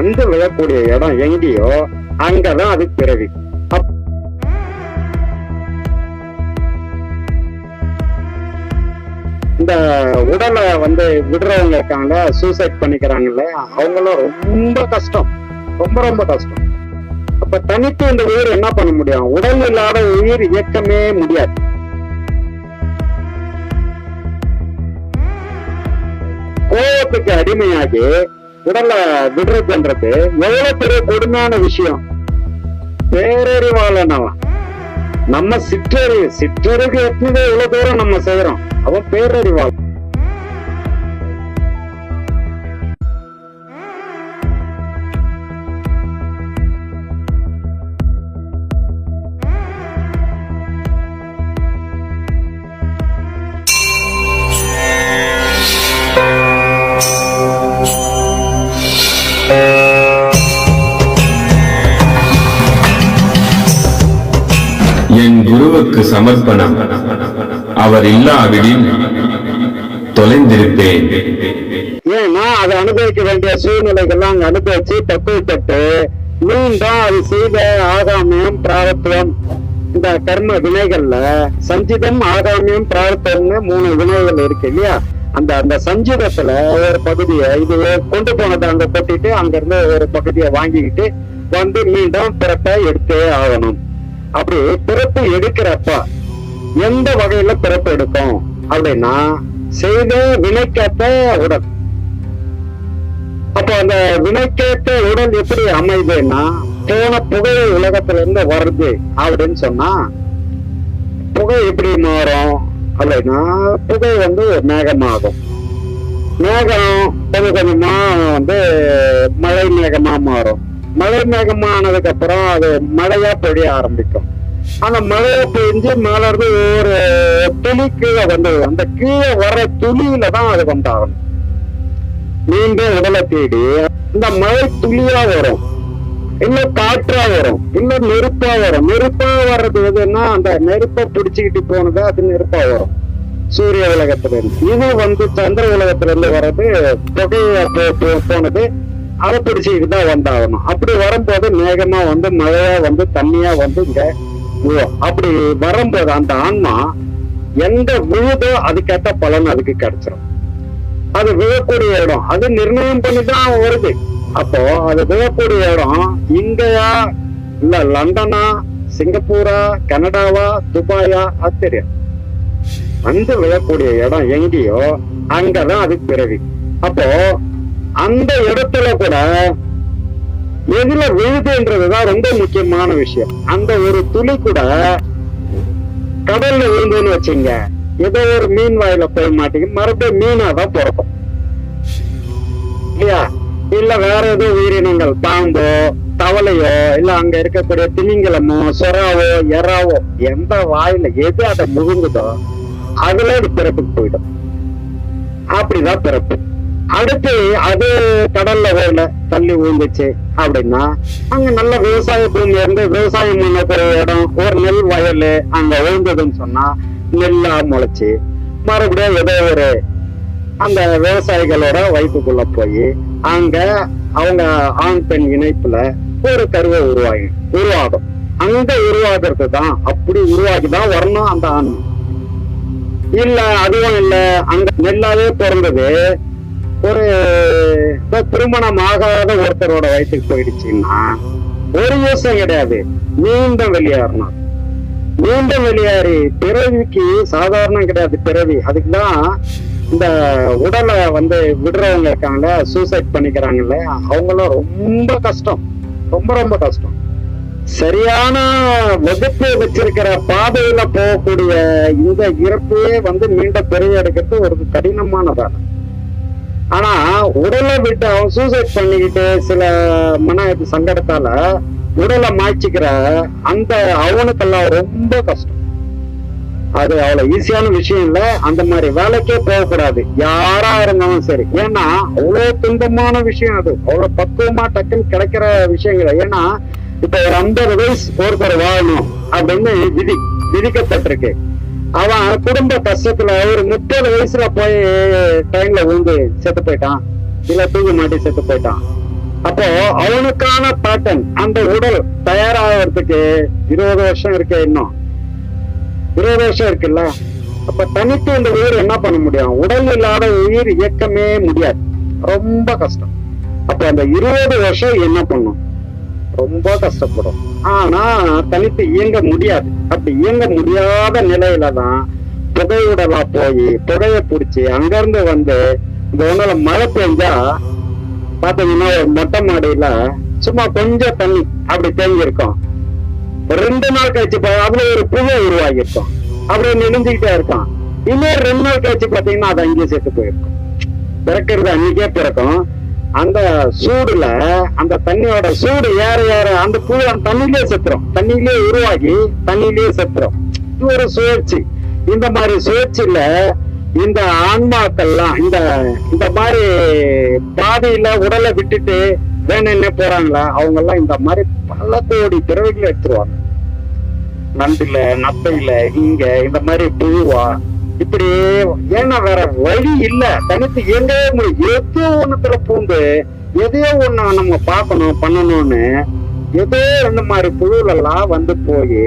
வந்து விழக்கூடிய இடம் எங்கேயோ அங்கதான் அது பிறவி. இந்த உடலை வந்து விடுறவங்க இருக்காங்க சூசைட் பண்ணிக்கிறாங்கல்ல அவங்களும் ரொம்ப கஷ்டம். ரொம்ப ரொம்ப கஷ்டம். அப்ப தனித்து இந்த உயிர் என்ன பண்ண முடியும்? உடல் இல்லாத உயிர் இயக்கமே முடியாது. கோபத்துக்கு அடிமையாகி உடலை விடுறதுன்றது எவ்வளவு பெரிய கொடுமையான விஷயம். பேரறிவாளன் அவன். நம்ம சிற்றறிவு சிற்றறிவு எத்தனை இவ்வளவு தூரம் நம்ம செய்யறோம்? அவன் பேரறிவாளன். குருவுக்கு சமர்ப்பணம். அவர் இல்லாவிடில் தொலைந்திருப்பேன். ஏன்னா அதை அனுபவிக்க வேண்டிய சூழ்நிலைகள்லாம் அங்க அனுபவிச்சு பக்குவப்பட்டு மீண்டும் அது செய்த ஆகாமியம் பிராரத்துவம் இந்த கர்ம வினைகள்ல சஞ்சிதம் ஆகாமியம் பிராரத்துவம்னு மூணு வினைகள் இருக்கு இல்லையா? அந்த அந்த சஞ்சிதத்துல ஒரு பகுதியை இது கொண்டு போனதை அங்க கொட்டிட்டு அங்க இருந்து ஒரு பகுதியை வாங்கிக்கிட்டு வந்து மீண்டும் பிறப்பை எடுத்தே ஆகணும். அப்படி பிறப்பு எடுக்கிறப்ப எந்த வகையில பிறப்பு எடுக்கும்? அப்படின்னா செய்த வினைக்கேற்ற உடல். அப்போ அந்த வினைக்கேற்ற உடல் எப்படி அமைதுன்னா போன புகை உலகத்துல இருந்து வருது அப்படின்னு சொன்னா புகை எப்படி மாறும்? அப்படின்னா புகை வந்து மேகமாகும். மேகம் கொஞ்சம் கொஞ்சமா வந்து மழை மேகமா மாறும். மழை மேகமானதுக்கு அப்புறம் அது மழையா பொழிய ஆரம்பிக்கும். அந்த மழையை பெஞ்சு மலர்ந்து ஒரு துளி கீழே வந்தது. அந்த கீழே வர துளியில தான் அது வந்தாகணும். மீண்டும் உடலை தேடி இந்த மழை துளியா வரும். இல்ல காற்றா வரும். இல்ல நெருப்பா வரும். நெருப்பா வர்றது எதுன்னா அந்த நெருப்பை பிடிச்சுக்கிட்டு போனது அது நெருப்பா வரும். சூரிய உலகத்துல இருந்து இது வந்து சந்திர உலகத்துல இருந்து வர்றது புகைய போனது அதை பிடிச்சிக்கிட்டு தான் வந்தாகணும். அப்படி வரும்போது மேகமா வந்து மழையா வந்து தண்ணியா வந்து இங்க அப்படி வரும்போது அந்த ஆன்மா எந்த விழுதோ அதுக்கேற்ற பலன் அதுக்கு கிடைச்சிடும் அது விழக்கூடிய இடம். அது நிர்ணயம் பண்ணி தான் வருது. அப்போ அது விழக்கூடிய இடம் இந்தியா இல்ல லண்டனா சிங்கப்பூரா கனடாவா துபாயா அது தெரியும் வந்து விழக்கூடிய இடம் எங்கேயோ அங்கதான் அது பிறவி. அப்போ அந்த இடத்துல கூட எதுல விழுதுன்றதுதான் ரொம்ப முக்கியமான விஷயம். அந்த ஒரு துளி கூட கடல்ல விழுந்துன்னு வச்சுங்க ஏதோ ஒரு மீன் வாயில போய் மாட்டேங்க மறுபடியும் மீனா தான் பிறக்கும். இல்லையா? இல்ல வேற ஏதோ உயிரினங்கள் பாம்போ தவளையோ இல்ல அங்க இருக்கக்கூடிய திமிங்கலமோ சொராவோ எறாவோ எந்த வாயில எது அதை முழுங்குதோ அதுல பிறப்புக்கு போயிடும். அப்படிதான் பிறப்பு. அடுத்து அது கடல்ல வேலை தள்ளி விழுந்துச்சு அப்படின்னா அங்க நல்ல விவசாய பூமி இருந்து விவசாயம் பண்ணக்கூடிய இடம் ஒரு நெல் வயல் அங்க விழுந்ததுன்னு சொன்னா நெல்லா முளைச்சு மறுபடியும் ஏதோ ஒரு அந்த விவசாயிகளோட வயிற்றுக்குள்ள போய் அங்க அவங்க ஆண் பெண் இணைப்புல ஒரு கருவை உருவாகி உருவாகும். அங்க உருவாகிறது தான் அப்படி உருவாகி தான் வரணும் அந்த ஆண். இல்ல அதுவும் இல்ல அங்க நெல்லாவே பிறந்தது ஒரு திருமணம் ஆகாத ஒருத்தரோட வயசுக்கு போயிடுச்சுன்னா ஒரு யோசனை கிடையாது. மீண்டும் வெளியேறணும். மீண்டும் வெளியேறி பிறவிக்கு சாதாரணம் கிடையாது பிறவி. அதுக்குதான் இந்த உடலை வந்து விடுறவங்க இருக்காங்க சூசைட் பண்ணிக்கிறாங்கல்ல அவங்களாம் ரொம்ப கஷ்டம். ரொம்ப ரொம்ப கஷ்டம். சரியான வகுப்பு வச்சிருக்கிற பாதையில போகக்கூடிய இந்த இறப்பையே வந்து மீண்டும் பிறவி எடுக்கிறது ஒரு கடினமான ஆனா உடலை விட்டு அவன் சூசைட் பண்ணிக்கிட்டு சில மன சங்கடத்தால உடலை மாய்ச்சிக்கிற அந்த அவனுக்கெல்லாம் ரொம்ப கஷ்டம். அது அவ்வளவு ஈஸியான விஷயம் இல்ல. அந்த மாதிரி வேலைக்கே போகக்கூடாது. யாரா இருந்தாலும் சரி. ஏன்னா அவ்வளவு துன்பமான விஷயம் அது. அவ்வளவு பக்குவமா டக்குன்னு கிடைக்கிற விஷயங்கள். ஏன்னா இப்ப ஒரு ஐம்பது வயசு ஒருத்தர் வாழணும் அப்படின்னு விதி விதிக்கப்பட்டிருக்கு. அவன் குடும்ப கஷ்டத்துல ஒரு முப்பது வயசுல போய் ட்ரெயின்ல விழுந்து செத்து போயிட்டான். இல்ல தூங்க மாட்டி செத்து போயிட்டான். அப்போ அவனுக்கான பேட்டர்ன் அந்த உடல் தயாராகிறதுக்கு இருபது வருஷம் இருக்கு இன்னும். இருபது வருஷம் இருக்குல்ல? அப்ப தனித்து இந்த உயிர் என்ன பண்ண முடியும்? உடல் இல்லாத உயிர் இயக்கமே முடியாது. ரொம்ப கஷ்டம். அப்ப அந்த இருபது வருஷம் என்ன பண்ணும்? ரொம்ப கஷ்டப்படும். ஆனா தனித்து இயங்க முடியாது. அப்படி இயங்க முடியாத நிலையில தான் புகை போய் புகையை பிடிச்சி அங்கிருந்து வந்து இந்த ஒண்ணுல மழை பெஞ்சா பாத்தீங்கன்னா ஒரு மொட்டை மாடியில சும்மா கொஞ்சம் தண்ணி அப்படி தேங்கியிருக்கும். ரெண்டு நாள் கழிச்சு அதுல ஒரு புகை உருவாகியிருக்கும். அப்படியே நெளிஞ்சுக்கிட்டே இருக்கும். இன்னொரு ரெண்டு நாள் கழிச்சு பாத்தீங்கன்னா அது அங்கேயே செத்து போயிருக்கும். பிறக்கிறது அன்னைக்கே பிறக்கும். அந்த சூடுல அந்த தண்ணியோட சூடு ஏற ஏற அந்த புழு அந்த தண்ணியிலே செத்துரும். தண்ணியிலே உருவாகி தண்ணியிலேயே செத்துரும். இது ஒரு சுழற்சி. இந்த மாதிரி சுழற்சியில இந்த ஆன்மாக்கள்லாம் இந்த இந்த மாதிரி பாதையில உடலை விட்டுட்டு வேணும்னே போறாங்களா? அவங்க எல்லாம் இந்த மாதிரி பல கோடி பிறவைகளை எடுத்துருவாங்க. நண்டுல நத்தையில இங்க இந்த மாதிரி புழுவா இப்படி ஏன்னா வேற வழி இல்ல. தனித்து இயங்கவே முடியும் ஏதோ ஒண்ணுத்துல பூந்து எதையோ ஒண்ணு நம்ம பார்க்கணும் பண்ணணும்னு ஏதோ இந்த மாதிரி புழுலெல்லாம் வந்து போய்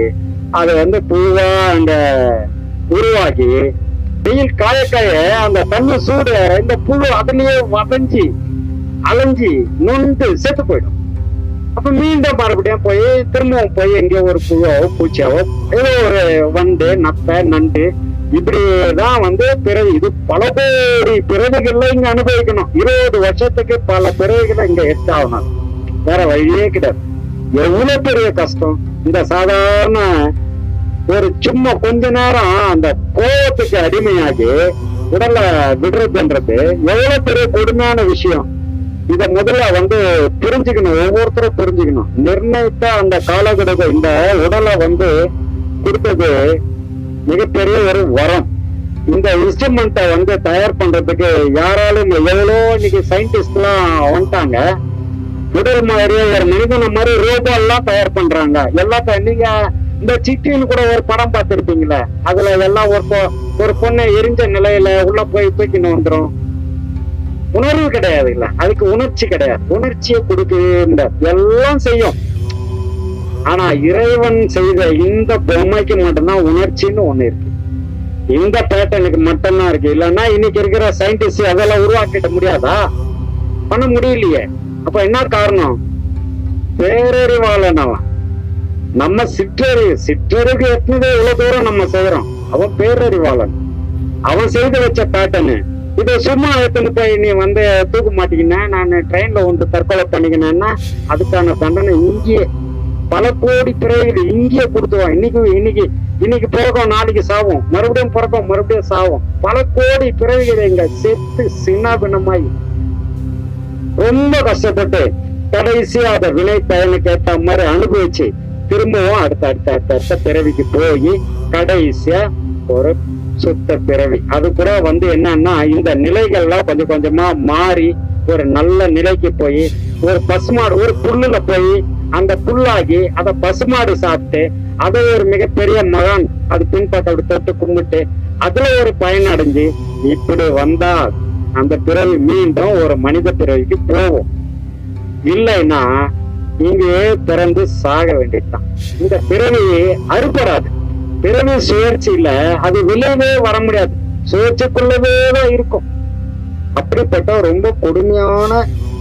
அதை வந்து புழுவா அந்த உருவாகி வெயில் காய காய அந்த தண்ணி சூடு இந்த புழு அதுலயே வதஞ்சி அலைஞ்சி நொந்து செத்து போயிடும். அப்ப மீண்டும் மறுபடியும் போய் திரும்பவும் போய் எங்கேயோ ஒரு புழுவோ பூச்சியாவோ ஏதோ ஒரு வண்டு நத்தை நண்டு இப்படிதான் வந்து பிறவி இது பல கோடி பிறவிகள்ல இங்க அனுபவிக்கணும். இருபது வருஷத்துக்கு பல பிறவிகளை இங்க எடுத்தாகணும் வேற வழியே கிடையாது. எவ்வளவு பெரிய கஷ்டம்? இந்த சாதாரண ஒரு சும்மா கொஞ்ச நேரம் அந்த கோபத்துக்கு அடிமையாகி உடலை விடுறதுன்றது எவ்வளவு பெரிய கொடுமையான விஷயம். இத முதல்ல வந்து புரிஞ்சுக்கணும் ஒவ்வொருத்தரும் புரிஞ்சுக்கணும். நிர்ணயித்த அந்த காலகட்டத்தை இந்த உடலை வந்து கொடுத்தது மிகப்பெரிய ஒரு வரம். இந்த இன்ஸ்ட்ருமெண்ட்டை வந்து தயார் பண்றதுக்கு யாராலும் எவ்வளோ இன்னைக்கு சயின்டிஸ்ட் எல்லாம் வந்துட்டாங்க. முதல் மாதிரியே ஒரு மனிதன மாதிரி ரோபோ எல்லாம் தயார் பண்றாங்க. எல்லாத்தையும் நீங்க இந்த சிட்டின்னு கூட ஒரு படம் பார்த்துருப்பீங்களே அதுல எல்லாம் ஒரு பொ- ஒரு பொண்ணை எரிஞ்ச நிலையில உள்ள போய் தூக்கின்னு வந்துடும் உணர்வு கிடையாது இல்ல. அதுக்கு உணர்ச்சி கிடையாது. உணர்ச்சியை கொடுக்கவே எல்லாம் செய்யும். ஆனா இறைவன் செய்த இந்த பொம்மைக்கு மட்டும்தான் உணர்ச்சின்னு ஒண்ணு இருக்கு. இந்த பேட்டர்னுக்கு மட்டும்தான் இருக்கு. இல்லைன்னா இன்னைக்கு இருக்கிற சயின்டிஸ்ட் அதெல்லாம் உருவாக்கிட முடியாதா? பண்ண முடியலையே. அப்ப என்ன காரணம்? பேரறிவாளனவன். நம்ம சிற்றறிவு சிற்றறிவு எத்தனை இவ்வளவு தூரம் நம்ம செய்யறோம் அவன் பேரறிவாளன். அவன் செய்து வச்ச பேட்டர்னு இதை சும்மா எடுத்துட்டு போய் நீ வந்து தூக்க மாட்டீங்கன்னா நான் ட்ரெயின்ல வந்து தற்கொலை பண்ணிக்கினேன்னா அதுக்கான தண்டனை இங்கேயே பல கோடி பிறவிகள் இங்கேயே கொடுத்துருவான் இன்னைக்கு இன்னைக்கு இன்னைக்கு பிறக்கும் நாளைக்கு சாவும். மறுபடியும் பிறக்கும் மறுபடியும் சாவும். பல கோடி பிறவிகள் எங்க செத்து சின்னாபின்னமாயி. ரொம்ப கஷ்டப்பட்டு கடைசியா அதை விலை பயனுக்கு ஏத்த மாதிரி அனுபவிச்சு திரும்பவும் அடுத்த அடுத்த அடுத்த அடுத்த பிறவிக்கு போய் கடைசியா ஒரு சுத்த பிறவி. அது கூட வந்து என்னன்னா இந்த நிலைகள்லாம் கொஞ்சம் கொஞ்சமா மாறி ஒரு நல்ல நிலைக்கு போய் ஒரு பசுமாடு ஒரு புல்லுல போய் அந்த புல்லாகி அதை பசுமாடு சாப்பிட்டு அதை ஒரு மிகப்பெரிய மகான் அது பின்பற்ற அப்படி தொட்டு கும்பிட்டு அதுல ஒரு பயன் அடைஞ்சு இப்படி வந்தா அந்த பிறவி மீண்டும் ஒரு மனித பிறவிக்கு போகும். இல்லைன்னா இங்கே பிறந்து சாக வேண்டியதுதான். இந்த பிறவி அறுபடாது. பிறவி சுழற்சியில அது விளைவே வர முடியாது. சுழற்சிக்குள்ளவே தான் இருக்கும். அப்படிப்பட்ட ரொம்ப கொடுமையான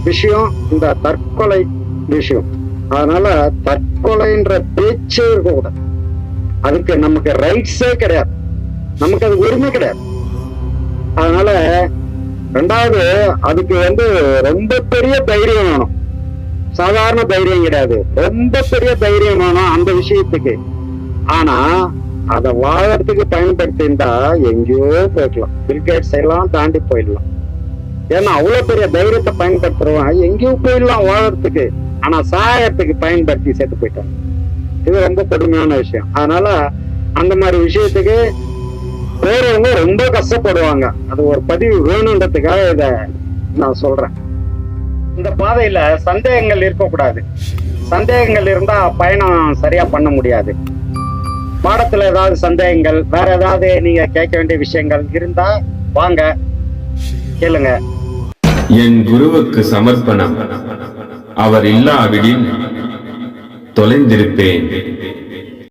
விஷயம் இந்த தற்கொலை விஷயம். அதனால தற்கொலைன்ற பேச்சே இருக்கக்கூடாது. அதுக்கு நமக்கு ரைட்ஸே கிடையாது. நமக்கு அது உரிமை கிடையாது. அதனால ரெண்டாவது அதுக்கு வந்து ரொம்ப பெரிய தைரியம் வேணும். சாதாரண தைரியம் கிடையாது. ரொம்ப பெரிய தைரியம் வேணும் அந்த விஷயத்துக்கு. ஆனா அதை வாழறதுக்கு பயன்படுத்திருந்தா எங்கேயோ போய்க்கலாம். பில்கேட்ஸ் எல்லாம் தாண்டி போயிடலாம். ஏன்னா அவ்வளவு பெரிய தைரியத்தை பயன்படுத்துறவன் எங்கேயோ போயிடலாம் வாழறதுக்கு. ஆனா சாயத்துக்கு பயன்படுத்தி சேர்த்து போயிட்டாங்க இது ரொம்ப கொடுமையான விஷயம். அதனால அந்த மாதிரி விஷயத்துக்கு போறவங்க ரொம்ப கஷ்டப்படுவாங்க. அது ஒரு பதிவு வேணுன்றதுக்காக இத நான் சொல்றேன். இந்த பாதையில சந்தேகங்கள் இருக்கக்கூடாது. சந்தேகங்கள் இருந்தா பயணம் சரியா பண்ண முடியாது. பாடத்துல ஏதாவது சந்தேகங்கள் வேற ஏதாவது நீங்க கேட்க வேண்டிய விஷயங்கள் இருந்தா வாங்க கேளுங்க. என் குருவுக்கு சமர்ப்பணம். அவர் இல்லாவிடின் தொலைந்திருப்பேன்.